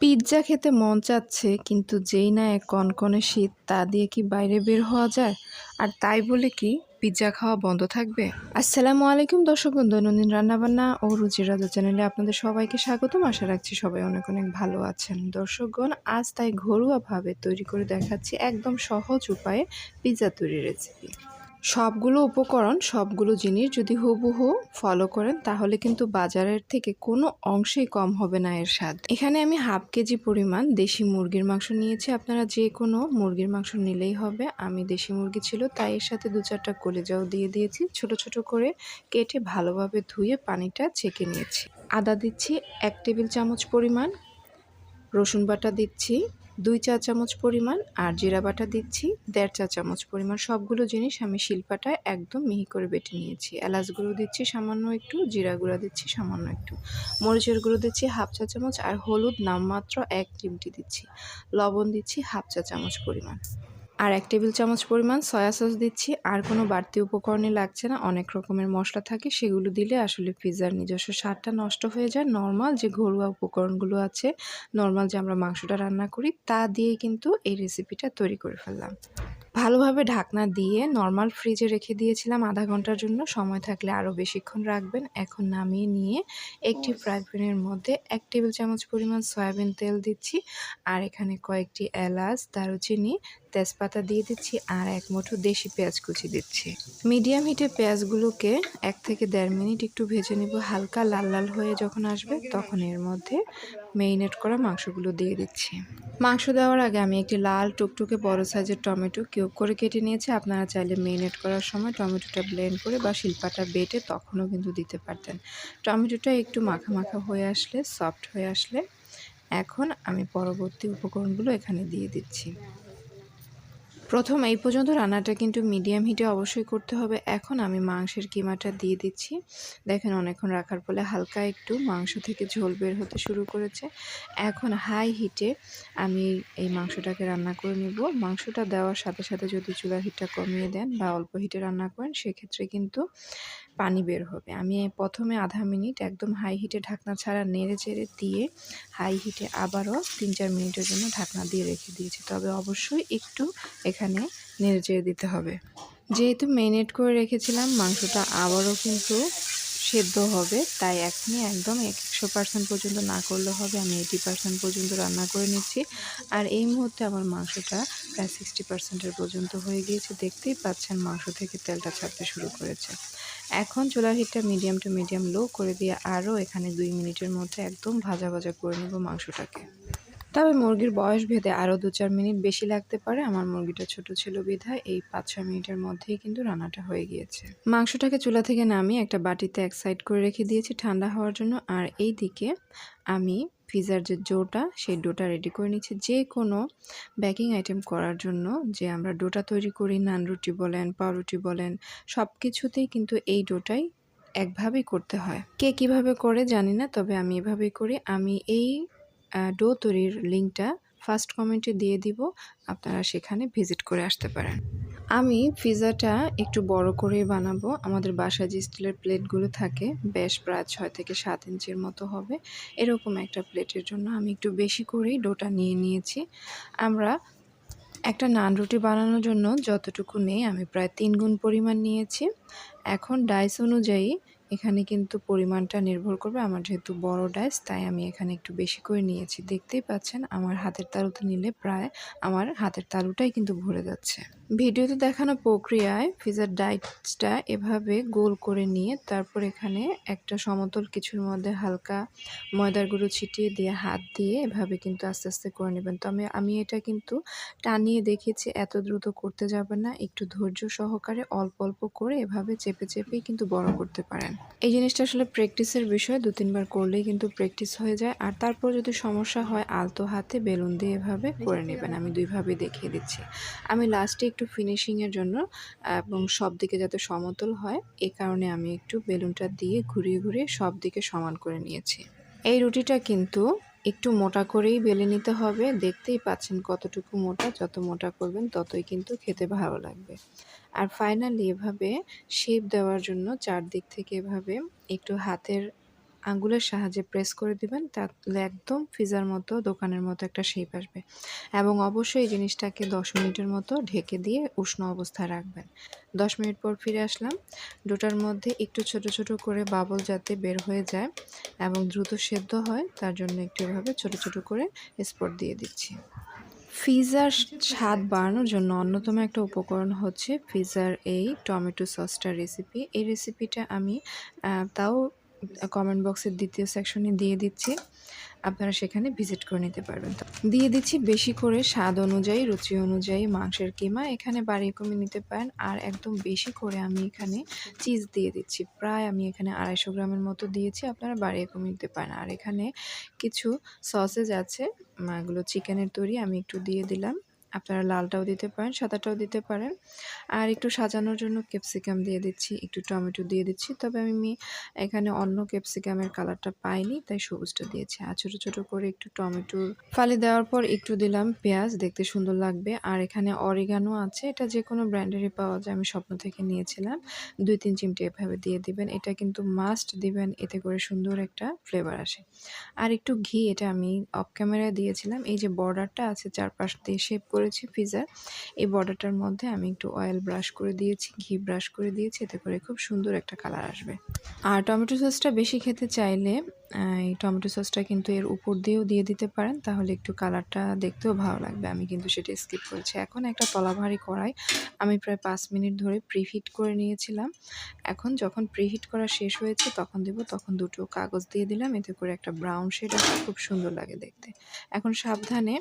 Pizza খেতে মন চাচ্ছে, কিন্তু যেই না এক কনকনে শীত, তা দিয়ে কি বাইরে বের হওয়া যায়? আর তাই বলে কি পিৎজা খাওয়া বন্ধ থাকবে? আসসালামু আলাইকুম দর্শক দৈনন্দিন রান্নাবান্না ও রুচি রাজা চ্যানেলে আপনাদের সবাইকে স্বাগতম। আশা রাখছি সবাই অনেক অনেক ভালো আছেন। দর্শকগণ, আজ তাই ঘরোয়াভাবে তৈরি করে দেখাচ্ছি একদম সহজ উপায়ে পিৎজা তৈরির রেসিপি। সবগুলো উপকরণ, সবগুলো জিনিস যদি হুবহু ফলো করেন, তাহলে কিন্তু বাজারের থেকে কোনো অংশেই কম হবে না এর স্বাদ। এখানে আমি হাফ কেজি পরিমাণ দেশি মুরগির মাংস নিয়েছি। আপনারা যে কোনো মুরগির মাংস নিলেই হবে। আমি দেশি মুরগি ছিল, তাই এর সাথে দু চারটা কলেজাও দিয়ে দিয়েছি। ছোট ছোট করে কেটে ভালোভাবে ধুয়ে পানিটা ছেঁকে নিয়েছি। আদা দিচ্ছি এক টেবিল চামচ পরিমাণ। রসুন বাটা দিচ্ছি। দুই চা চামচ পরিমাণ আর জিরা বাটা দিচ্ছি, দেড় চা চামচ পরিমাণ। সবগুলো জিনিস আমি শিল্পাটায় একদম মিহি করে বেটে নিয়েছি। এলাচ গুঁড়ো দিচ্ছি সামান্য একটু, জিরা গুঁড়া দিচ্ছি সামান্য একটু। মরিচের গুঁড়ো দিচ্ছি হাফ চা চামচ আর হলুদ নামমাত্র এক চিমটি দিচ্ছি। লবণ দিচ্ছি হাফ চা চামচ পরিমাণ। আর এক টেবিল চামচ পরিমাণ সয়া সস দিচ্ছি। আর কোনো বাড়তি উপকরণে লাগছে না। অনেক রকমের মশলা থাকে, সেগুলো দিলে আসলে পিজার নিজস্ব স্বাদটা নষ্ট হয়ে যায়। নর্মাল যে ঘরোয়া উপকরণগুলো আছে, নর্মাল যে আমরা মাংসটা রান্না করি, তা দিয়ে কিন্তু এই রেসিপিটা তৈরি করে ফেললাম। ভালোভাবে ঢাকনা দিয়ে নর্মাল ফ্রিজে রেখে দিয়েছিলাম আধা ঘণ্টার জন্য। সময় থাকলে আরও বেশিক্ষণ রাখবেন। এখন নামিয়ে নিয়ে একটি ফ্রাই প্যানের মধ্যে এক টেবিল চামচ পরিমাণ সয়াবিন তেল দিচ্ছি আর এখানে কয়েকটি এলাচ দারুচিনি তেজপাতা দিয়ে দিচ্ছি আর এক মুঠো দেশি পেঁয়াজ কুচি দিচ্ছি। মিডিয়াম হিটে পেঁয়াজগুলোকে এক থেকে দেড় মিনিট একটু ভেজে নেব। হালকা লাল লাল হয়ে যখন আসবে তখন এর মধ্যে মেরিনেট করা মাংসগুলো দিয়ে দিচ্ছি। মাংস দেওয়ার আগে আমি একটি লাল টুকটুকে বড় সাইজের টমেটো কিউব করে কেটে নিয়েছি। আপনারা চাইলে মেরিনেট করার সময় টমেটোটা ব্লেন্ড করে বা শিল্পাটা বেটে তখনও কিন্তু দিতে পারতেন। টমেটোটা একটু মাখা মাখা হয়ে আসলে, সফট হয়ে আসলে, এখন আমি পরবর্তী উপকরণগুলো এখানে দিয়ে দিচ্ছি। প্রথম এই পর্যন্ত রান্নাটা কিন্তু মিডিয়াম হিটে অবশ্যই করতে হবে। এখন আমি মাংসের কিমাটা দিয়ে দিচ্ছি। দেখেন অনেকক্ষণ রাখার ফলে হালকা একটু মাংস থেকে ঝোল বের হতে শুরু করেছে। এখন হাই হিটে আমি এই মাংসটাকে রান্না করে নিব। মাংসটা দেওয়ার সাথে সাথে যদি চুলার হিটটা কমিয়ে দেন বা অল্প হিটে রান্না করেন, সেক্ষেত্রে কিন্তু পানি বের হবে। আমি প্রথমে আধা মিনিট একদম হাই হিটে ঢাকনা ছাড়া নেড়ে চেড়ে দিয়ে হাই হিটে আবারও তিন চার মিনিটের জন্য ঢাকনা দিয়ে রেখে দিয়েছি। তবে অবশ্যই একটু এখানে নেড়ে চেড়ে দিতে হবে। যেহেতু মেরিনেট করে রেখেছিলাম, মাংসটা আবারও কিন্তু সেদ্ধ হবে। তাই এখনই একদম একশো পার্সেন্ট পর্যন্ত না করলে হবে। আমি এইটি পার্সেন্ট পর্যন্ত রান্না করে নিচ্ছি। আর এই মুহূর্তে আমার মাংসটা প্রায় সিক্সটি পার্সেন্টের পর্যন্ত হয়ে গিয়েছে। দেখতেই পাচ্ছেন মাংস থেকে তেলটা ছাড়তে শুরু করেছে। এখন চুলার হিটটা মিডিয়াম টু মিডিয়াম লো করে দিয়ে আরও এখানে দুই মিনিটের মধ্যে একদম ভাজা ভাজা করে নেব মাংসটাকে। তবে মুরগির বয়স ভেদে আরও দু চার মিনিট বেশি লাগতে পারে। আমার মুরগিটা ছোট ছিল বিধায় এই পাঁচ ছয় মিনিটের মধ্যেই কিন্তু রান্নাটা হয়ে গিয়েছে। মাংসটাকে চুলা থেকে নামিয়ে একটা বাটিতে এক সাইড করে রেখে দিয়েছি ঠান্ডা হওয়ার জন্য। আর এই দিকে আমি পিজার যে ডোটা, সেই ডোটা রেডি করে নিচ্ছি। যে কোনো বেকিং আইটেম করার জন্য যে আমরা ডোটা তৈরি করি, নান রুটি বলেন পাউরুটি বলেন সব কিছুতেই কিন্তু এই ডোটাই একভাবেই করতে হয়। কে কীভাবে করে জানি না, তবে আমি এভাবেই করি। আমি এই ডো তৈরির লিঙ্কটা ফার্স্ট কমেন্টে দিয়ে দিব, আপনারা সেখানে ভিজিট করে আসতে পারেন। আমি পিজাটা একটু বড় করেই বানাবো। আমাদের বাসায় যে স্টিলের প্লেটগুলো থাকে, বেশ প্রায় ছয় থেকে সাত ইঞ্চির মতো হবে। এরকম একটা প্লেটের জন্য আমি একটু বেশি করেই ডোটা নিয়ে নিয়েছি। আমরা একটা নান রুটি বানানোর জন্য যতটুকু নেই, আমি প্রায় তিন গুণ পরিমাণ নিয়েছি। এখন ডাইস অনুযায়ী এখানে কিন্তু পরিমাণটা নির্ভর করবে আমার যেহেতু বড় ডাইস, তাই আমি এখানে একটু বেশি করে নিয়েছি। দেখতেই পাচ্ছেন আমার হাতের তালুতে নিলে প্রায় আমার হাতের তালুটাই কিন্তু ভরে যাচ্ছে। ভিডিওতে দেখানো প্রক্রিয়ায় ফিজার ডাইটসটা এভাবে গোল করে নিয়ে তারপর এখানে একটা সমতল কিছুর মধ্যে হালকা ময়দার গুঁড়ো ছিটিয়ে দিয়ে হাত দিয়ে এভাবে কিন্তু আস্তে আস্তে করে নেবেন। তবে আমি এটা কিন্তু টানিয়ে দেখেছি, এত দ্রুত করতে যাবে না। একটু ধৈর্য সহকারে অল্প অল্প করে এভাবে চেপে চেপেই কিন্তু বড় করতে পারেন। এই জিনিসটা আসলে প্র্যাকটিসের বিষয়, দু তিনবার করলেই কিন্তু প্র্যাকটিস হয়ে যায়। আর তারপর যদি সমস্যা হয়, আলতো হাতে বেলুন দিয়ে এভাবে করে নেবেন। আমি দুইভাবে দেখিয়ে দিচ্ছি। আমি লাস্টে একটু ফিনিশিংয়ের জন্য, এবং সব দিকে যাতে সমতল হয়, এ কারণে আমি একটু বেলুনটা দিয়ে ঘুরিয়ে ঘুরিয়ে সব দিকে সমান করে নিয়েছি। এই রুটিটা কিন্তু একটু মোটা করেই বেলে নিতে হবে। দেখতেই পাচ্ছেন কতটুকু মোটা, যত মোটা করবেন ততই কিন্তু খেতে ভালো লাগবে। আর ফাইনালি এভাবে শেপ দেওয়ার জন্য চারদিক থেকে এভাবে একটু হাতের আঙ্গুলের সাহায্যে প্রেস করে দিবেন, তাহলে একদম পিজার মতো, দোকানের মতো একটা শেপ আসবে। এবং অবশ্যই এই জিনিসটাকে দশ মিনিটের মতো ঢেকে দিয়ে উষ্ণ অবস্থায় রাখবেন। দশ মিনিট পর ফিরে আসলাম। ডোটার মধ্যে একটু ছোট ছোট করে বাবল যাতে বের হয়ে যায় এবং দ্রুত সেদ্ধ হয়, তার জন্য একটু এভাবে ছোট ছোট করে স্পট দিয়ে দিচ্ছি। পিৎজার স্বাদ বাড়ানোর জন্য অন্যতম একটা উপকরণ হচ্ছে পিৎজার এই টমেটো সসটার রেসিপি এই রেসিপিটা আমি তাও কমেন্ট বক্সের দ্বিতীয় সেকশনে দিয়ে দিচ্ছি। আপনারা সেখানে ভিজিট করে নিতে পারবেন। তো দিয়ে দিচ্ছি বেশি করে স্বাদ অনুযায়ী, রুচি অনুযায়ী মাংসের কিমা। এখানে বাড়িয়ে কমিয়ে নিতে পারেন। আর একদম বেশি করে আমি এখানে চিজ দিয়ে দিচ্ছি। প্রায় আমি এখানে আড়াইশো গ্রামের মতো দিয়েছি। আপনারা বাড়িয়ে কমিয়ে নিতে পারেন। আর এখানে কিছু সসেজ আছে। এগুলো চিকেনের তৈরি। আমি একটু দিয়ে দিলাম। আপনারা লালটাও দিতে পারেন, সাদাটাও দিতে পারেন। আর একটু সাজানোর জন্য ক্যাপসিকাম দিয়ে দিচ্ছি, একটু টমেটো দিয়ে দিচ্ছি। তবে আমি এখানে অন্য ক্যাপসিকামের কালারটা পাইনি, তাই সবুজটা দিয়েছি। আর ছোটো ছোটো করে একটু টমেটো ফালি দেওয়ার পর একটু দিলাম পেঁয়াজ, দেখতে সুন্দর লাগবে। আর এখানে অরিগানো আছে, এটা যে কোনো ব্র্যান্ডেরই পাওয়া যায়, আমি স্বপ্ন থেকে নিয়েছিলাম। দুই তিন চিমটে এভাবে দিয়ে দিবেন, এটা কিন্তু মাস্ট দিবেন, এতে করে সুন্দর একটা ফ্লেভার আসে। আর একটু ঘি, এটা আমি অফ ক্যামেরায় দিয়েছিলাম, এই যে বর্ডারটা আছে চারপাশ দিয়ে শেপ করেছি পিজার এই বর্ডারটার মধ্যে আমি একটু অয়েল ব্রাশ করে দিয়েছি, ঘি ব্রাশ করে দিয়েছি, এতে করে খুব সুন্দর একটা কালার আসবে। আর টমেটো সসটা বেশি খেতে চাইলে এই টমেটো সসটা কিন্তু এর উপর দিয়েও দিয়ে দিতে পারেন। তাহলে একটু কালারটা দেখতেও ভালো লাগবে। আমি কিন্তু সেটা স্কিপ করেছি। এখন একটা তলাভারি কড়াই আমি প্রায় পাঁচ মিনিট ধরে প্রিহিট করে নিয়েছিলাম। এখন যখন প্রিহিট করা শেষ হয়েছে, তখন দেব, তখন দুটো কাগজ দিয়ে দিলাম। এতে করে একটা ব্রাউন শেড আসে, খুব সুন্দর লাগে দেখতে। এখন সাবধানে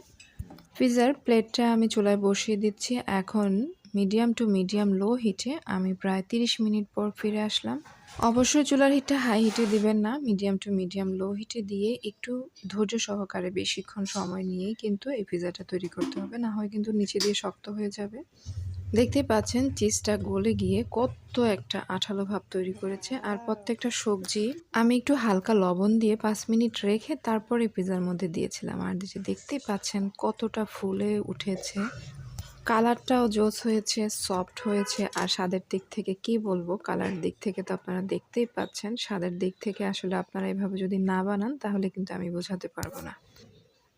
পিজার প্লেটটা আমি চুলায় বসিয়ে দিচ্ছি। এখন মিডিয়াম টু মিডিয়াম লো হিটে আমি প্রায় 30 মিনিট পর ফিরে আসলাম। অবশ্যই চুলার হিটটা হাই হিটে দিবেন না মিডিয়াম টু মিডিয়াম লো হিটে দিয়ে একটু ধৈর্য সহকারে বেশিক্ষণ সময় নিয়েই কিন্তু এই পিজাটা তৈরি করতে হবে। না হয় কিন্তু নিচে দিয়ে শক্ত হয়ে যাবে। দেখতেই পাচ্ছেন চিজটা গলে গিয়ে কত একটা আঠালো ভাব তৈরি করেছে আর প্রত্যেকটা সবজি আমি একটু হালকা লবণ দিয়ে পাঁচ মিনিট রেখে তারপরে পিজার মধ্যে দিয়েছিলাম। আর যে দেখতেই পাচ্ছেন কতটা ফুলে উঠেছে। কালারটাও জোস হয়েছে, সফট হয়েছে আর স্বাদের দিক থেকে কি বলব? কালার দিক থেকে তো আপনারা দেখতেই পাচ্ছেন, স্বাদের দিক থেকে আসলে আপনারা এভাবে যদি না বানান তাহলে কিন্তু আমি বোঝাতে পারব না।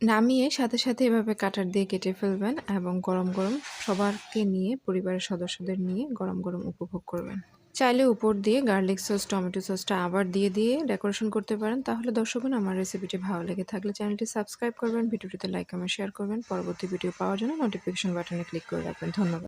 নামিয়ে সাথে সাথে এভাবে কাটার দিয়ে কেটে ফেলবেন এবং গরম গরম সবারকে নিয়ে, পরিবারের সদস্যদের নিয়ে গরম গরম উপভোগ করবেন। চাইলে উপর দিয়ে গার্লিক সস, টমেটো সসটা আবার দিয়ে দিয়ে ডেকোরেশন করতে পারেন। তাহলে দর্শকগণ আমার রেসিপিটি ভালো লেগে থাকলে চ্যানেলটি সাবস্ক্রাইব করবেন, ভিডিওটিতে লাইক কমেন্ট শেয়ার করবেন। পরবর্তী ভিডিও পাওয়ার জন্য নোটিফিকেশন বাটনে ক্লিক করে রাখবেন। ধন্যবাদ।